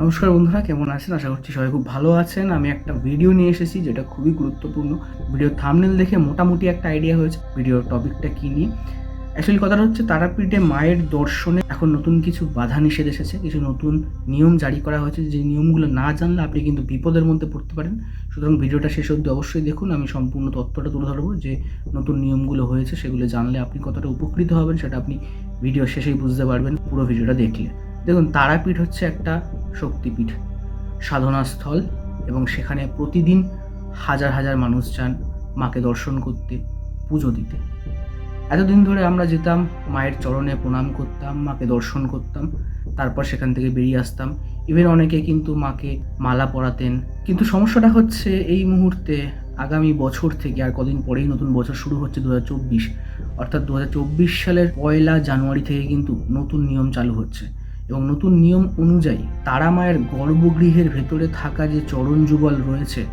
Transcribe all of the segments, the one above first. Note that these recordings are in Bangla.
নমস্কার বন্ধুরা, কেমন আছেন? আশা করছি সবাই খুব ভালো আছেন। আমি একটা ভিডিও নিয়ে এসেছি, যেটা খুবই গুরুত্বপূর্ণ। ভিডিও থামনেল দেখে মোটামুটি একটা আইডিয়া হয়েছে ভিডিওর টপিকটা কী নিয়ে? অ্যাকচুয়ালি কথাটা হচ্ছে, তারাপীঠে মায়ের দর্শনে এখন নতুন কিছু বাধা নিষেধ এসেছে, কিছু নতুন নিয়ম জারি করা হয়েছে। যে নিয়মগুলো না জানলে আপনি কিন্তু বিপদের মধ্যে পড়তে পারেন। সুতরাং ভিডিওটা শেষ অবধি অবশ্যই দেখুন। আমি সম্পূর্ণ তথ্যটা তুলে ধরবো, যে নতুন নিয়মগুলো হয়েছে, সেগুলো জানলে আপনি কতটা উপকৃত হবেন, সেটা আপনি ভিডিও শেষেই বুঝতে পারবেন, পুরো ভিডিওটা দেখলে। দেখুন, তারাপীঠ হচ্ছে একটা শক্তিপীঠ, সাধনাস্থল এবং সেখানে প্রতিদিন হাজার হাজার মানুষ যান মাকে দর্শন করতে, পুজো দিতে। এতদিন ধরে আমরা যেতাম, মায়ের চরণে প্রণাম করতাম, মাকে দর্শন করতাম, তারপর সেখান থেকে বেরিয়ে আসতাম। ইভেন অনেকে কিন্তু মাকে মালা পরাতেন। কিন্তু সমস্যাটা হচ্ছে এই মুহূর্তে আগামী বছর থেকে আর কদিন পরেই নতুন বছর শুরু হচ্ছে দু হাজার চব্বিশ। অর্থাৎ দু হাজার চব্বিশ সালের পয়লা জানুয়ারি থেকে কিন্তু নতুন নিয়ম চালু হচ্ছে। এবং নতুন নিয়ম অনুযায়ী তারা মায়ের গর্ভগৃহের ভেতরে থাকা যে চরণ যুগল রয়েছে,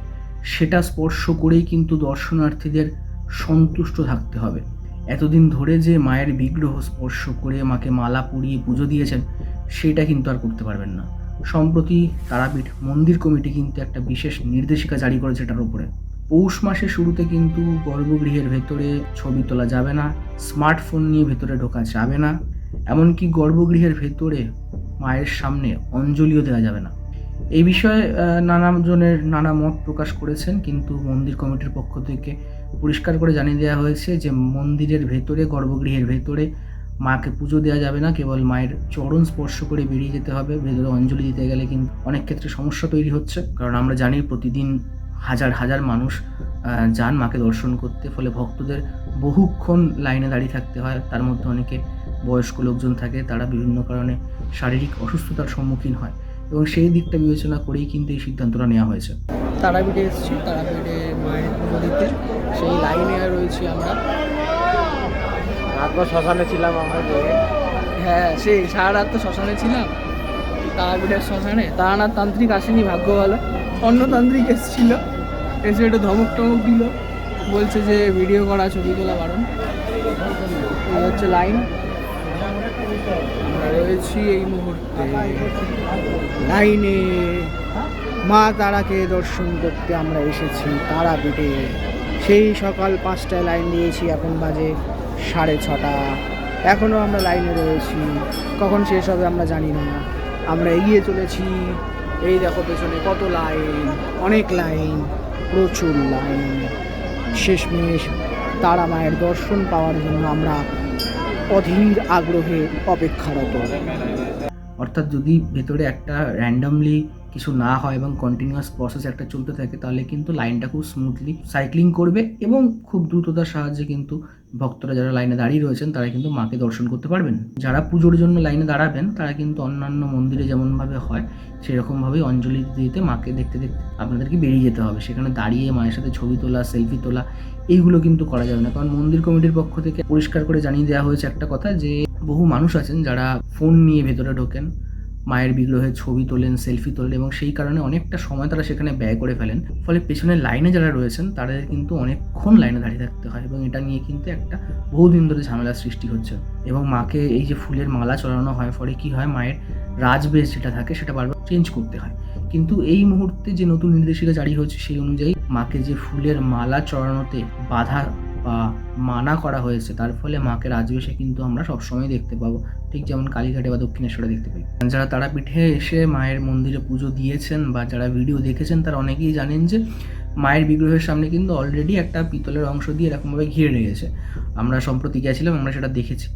সেটা স্পর্শ করেই কিন্তু দর্শনার্থীদের সন্তুষ্ট থাকতে হবে। এতদিন ধরে যে মায়ের বিগ্রহ স্পর্শ করে মাকে মালা পরিয়ে পুজো দিয়েছেন, সেটা কিন্তু আর করতে পারবেন না। সম্প্রতি তারাপীঠ মন্দির কমিটি কিন্তু একটা বিশেষ নির্দেশিকা জারি করেছে এটার উপরে। পৌষ মাসের শুরুতে কিন্তু গর্ভগৃহের ভেতরে ছবি তোলা যাবে না, স্মার্টফোন নিয়ে ভেতরে ঢোকা যাবে না। এমনকি গর্ভগৃহের ভেতরে মায়ের সামনে অঞ্জলিও দেওয়া যাবে না। এই বিষয়ে আহ, নানা জনের নানা মত প্রকাশ করেছেন কিন্তু মন্দির কমিটির পক্ষ থেকে পরিষ্কার করে জানিয়ে দেওয়া হয়েছে যে মন্দিরের ভেতরে গর্ভগৃহের ভেতরে মাকে পুজো দেওয়া যাবে না কেবল মায়ের চরণ স্পর্শ করে বেরিয়ে যেতে হবে ভেতরে অঞ্জলি দিতে গেলে কিন্তু অনেক ক্ষেত্রে সমস্যা তৈরি হচ্ছে। কারণ আমরা জানি প্রতিদিন হাজার হাজার মানুষ যান মাকে দর্শন করতে ফলে ভক্তদের বহুক্ষণ লাইনে দাঁড়িয়ে থাকতে হয় তার মধ্যে অনেকে বয়স্ক লোকজন থাকে তারা বিভিন্ন কারণে শারীরিক অসুস্থতার সম্মুখীন হয় এবং সেই দিকটা বিবেচনা করেই কিন্তু এই সিদ্ধান্তটা নেওয়া হয়েছে। তারাপীঠে এসেছি তারাপীঠে মায়ের পুজো দিতে। সেই লাইনে রয়েছি আমরা। শ্মশানে ছিলাম আমরা হ্যাঁ সেই সারা রাত তো শ্মশানে ছিলাম। তারাপীঠের শ্মশানে। তারানাথ তান্ত্রিক আসেনি ভাগ্য ভালো। অন্য তান্ত্রিক এসেছিল। এসে একটু ধমক টমক দিল। বলছে যে ভিডিও করা ছবি তোলা বারণ। এই হচ্ছে লাইন। রয়েছি এই মুহূর্তে লাইনে। মা তারাকে দর্শন করতে আমরা এসেছি তারা তারাপীঠে সেই সকাল পাঁচটায় লাইন দিয়েছি, এখন বাজে সাড়ে ছটা। এখনও আমরা লাইনে রয়েছি। কখন শেষ হবে আমরা জানি না। আমরা এগিয়ে চলেছি। এই দেখো পেছনে কত লাইন, অনেক লাইন, প্রচুর লাইন। শেষমেশ তারা মায়ের দর্শন পাওয়ার জন্য আমরা অধীর আগ্রহে অপেক্ষারত। অর্থাৎ যদি ভেতরে একটা র্যান্ডামলি কিছু না হয় এবং কন্টিনিউয়াস প্রসেস একটা চলতে থাকে, তাহলে কিন্তু লাইনটা খুব স্মুথলি সাইক্লিং করবে এবং খুব দ্রুততার সাহায্যে কিন্তু ভক্তরা যারা লাইনে দাঁড়িয়ে রয়েছেন, তারা কিন্তু মাকে দর্শন করতে পারবেন। যারা পুজোর জন্য লাইনে দাঁড়াবেন, তারা কিন্তু অন্যান্য মন্দিরে যেমনভাবে হয়, সেরকমভাবেই অঞ্জলি দিতে দিতে মাকে দেখতে দেখতে আপনাদেরকে বেরিয়ে যেতে হবে। সেখানে দাঁড়িয়ে মায়ের সাথে ছবি তোলা সেলফি তোলা, এইগুলো কিন্তু করা যাবে না। কারণ মন্দির কমিটির পক্ষ থেকে পরিষ্কার করে জানিয়ে দেওয়া হয়েছে একটা কথা যে, বহু মানুষ আছেন যারা ফোন নিয়ে ভেতরে ঢোকেন মায়ের বিগ্রহের ছবি তোলেন সেলফি তোলেন এবং সেই কারণে অনেকটা সময় তারা সেখানে ব্যয় করে ফেলেন। ফলে পেছনের লাইনে যারা রয়েছেন, তাদের কিন্তু অনেকক্ষণ লাইনে দাঁড়িয়ে থাকতে হয় এবং এটা নিয়ে কিন্তু একটা বহুদিন ধরে ঝামেলার সৃষ্টি হচ্ছে। এবং মাকে এই যে ফুলের মালা চড়ানো হয়, ফলে কি হয়, মায়ের রাজবেশ যেটা থাকে সেটা বারবার চেঞ্জ করতে হয়। কিন্তু এই মুহূর্তে যে নতুন নির্দেশিকা জারি হয়েছে, সেই অনুযায়ী মাকে যে ফুলের মালা চড়ানোতে বাধা বা মানা করা হয়েছে, তার ফলে মাকে রাজবেশে কিন্তু আমরা সবসময় দেখতে পাবো। ঠিক যেমন কালীঘাটে বা দক্ষিণেশ্বরে দেখতে পাই। যারা তারাপীঠে এসে মায়ের মন্দিরে পুজো দিয়েছেন বা যারা ভিডিও দেখেছেন, তারা অনেকেই জানেন যে মায়ের বিগ্রহের সামনে কিন্তু অলরেডি একটা পিতলের অংশ দিয়ে এরকমভাবে ঘিরে রেখেছে আমরা সম্প্রতি গেছিলাম আমরা সেটা দেখেছি।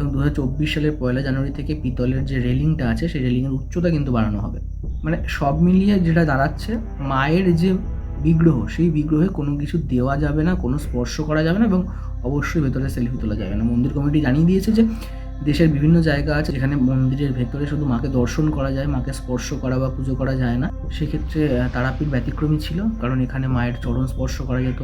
এবং দু হাজার চব্বিশ সালের পয়লা জানুয়ারি থেকে পিতলের যে রেলিংটা আছে, সেই রেলিংয়ের উচ্চতা কিন্তু বাড়ানো হবে। মানে সব মিলিয়ে যেটা দাঁড়াচ্ছে, মায়ের যে বিগ্রহ, সেই বিগ্রহে কোনো কিছু দেওয়া যাবে না, কোনো স্পর্শ করা যাবে না এবং অবশ্যই ভেতরে সেলফি তোলা যাবে না। মন্দির কমিটি জানিয়ে দিয়েছে যে, দেশের বিভিন্ন জায়গা আছে যেখানে মন্দিরের ভেতরে শুধু মাকে দর্শন করা যায়, মাকে স্পর্শ করা বা পুজো করা যায় না। সেক্ষেত্রে তারাপীঠ ব্যতিক্রমী ছিল, কারণ এখানে মায়ের চরণ স্পর্শ করা যেত।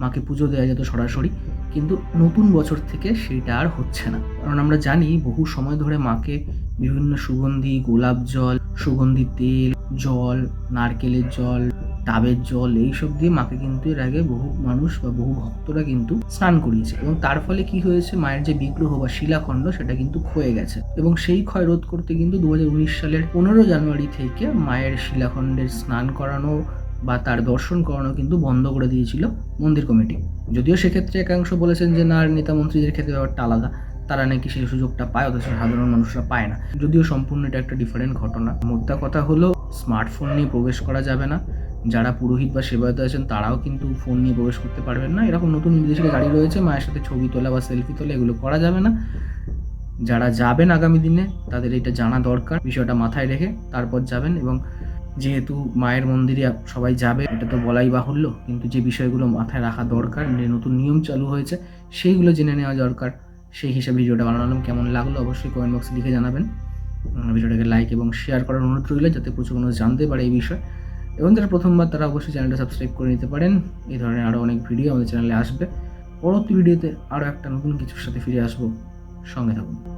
মাকে পুজো দেওয়া যেত সরাসরি, কিন্তু নতুন বছর থেকে সেটা আর হচ্ছে না। কারণ আমরা জানি বহু সময় ধরে মাকে বিভিন্ন সুগন্ধি, গোলাপ জল, সুগন্ধি তেল, জল, নারকেলের জল, ডাবের জল এইসব দিয়ে মাকে কিন্তু এর আগে বহু মানুষ বা বহু ভক্তরা কিন্তু স্নান করিয়েছে। এবং তার ফলে কি হয়েছে, মায়ের যে বিগ্রহ বা শিলাখণ্ড, সেটা কিন্তু ক্ষয়ে গেছে। এবং সেই ক্ষয় রোধ করতে কিন্তু দু হাজার উনিশ সালের পনেরো জানুয়ারি থেকে মায়ের শিলাখণ্ডের স্নান করানো বা তার দর্শন করানো কিন্তু বন্ধ করে দিয়েছিল মন্দির কমিটি। যদিও সেক্ষেত্রে একাংশ বলেছেন যে না নেতা মন্ত্রীদের ক্ষেত্রে ব্যাপারটা আলাদা। তারা নাকি সেই সুযোগটা পায়, অথচ সাধারণ মানুষরা পায় না। যদিও সম্পূর্ণ এটা একটা ডিফারেন্ট ঘটনা। মোদ্দা কথা হলো স্মার্টফোন নিয়ে প্রবেশ করা যাবে না। যারা পুরোহিত বা সেবায়ত আছেন, তারাও কিন্তু ফোন নিয়ে প্রবেশ করতে পারবেন না। এরকম নতুন নির্দেশিকা গাড়ি রয়েছে, মায়ের সাথে ছবি তোলা বা সেলফি তোলা, এগুলো করা যাবে না। যারা যাবেন আগামী দিনে, তাদের এটা জানা দরকার। বিষয়টা মাথায় রেখে তারপর যাবেন এবং যেহেতু মায়ের মন্দিরে সবাই যাবে, এটা তো বলাই বাহুল্য। কিন্তু যে বিষয়গুলো মাথায় রাখা দরকার, যে নতুন নিয়ম চালু হয়েছে, সেইগুলো জেনে নেওয়া দরকার। সেই হিসাবে ভিডিওটা বানালাম। কেমন লাগল অবশ্যই কমেন্ট বক্সে লিখে জানাবেন। ভিডিওটাকে লাইক এবং শেয়ার করার অনুরোধ রইল যাতে প্রচুর মানুষ জানতে পারে এই বিষয়। এবং যারা প্রথমবার, তারা অবশ্যই চ্যানেলটা সাবস্ক্রাইব করে নিতে পারেন। এই ধরনের আরও অনেক ভিডিও আমাদের চ্যানেলে আসবে। পরবর্তী ভিডিওতে আরও একটা নতুন কিছুর সাথে ফিরে আসব। সঙ্গে থাকুন।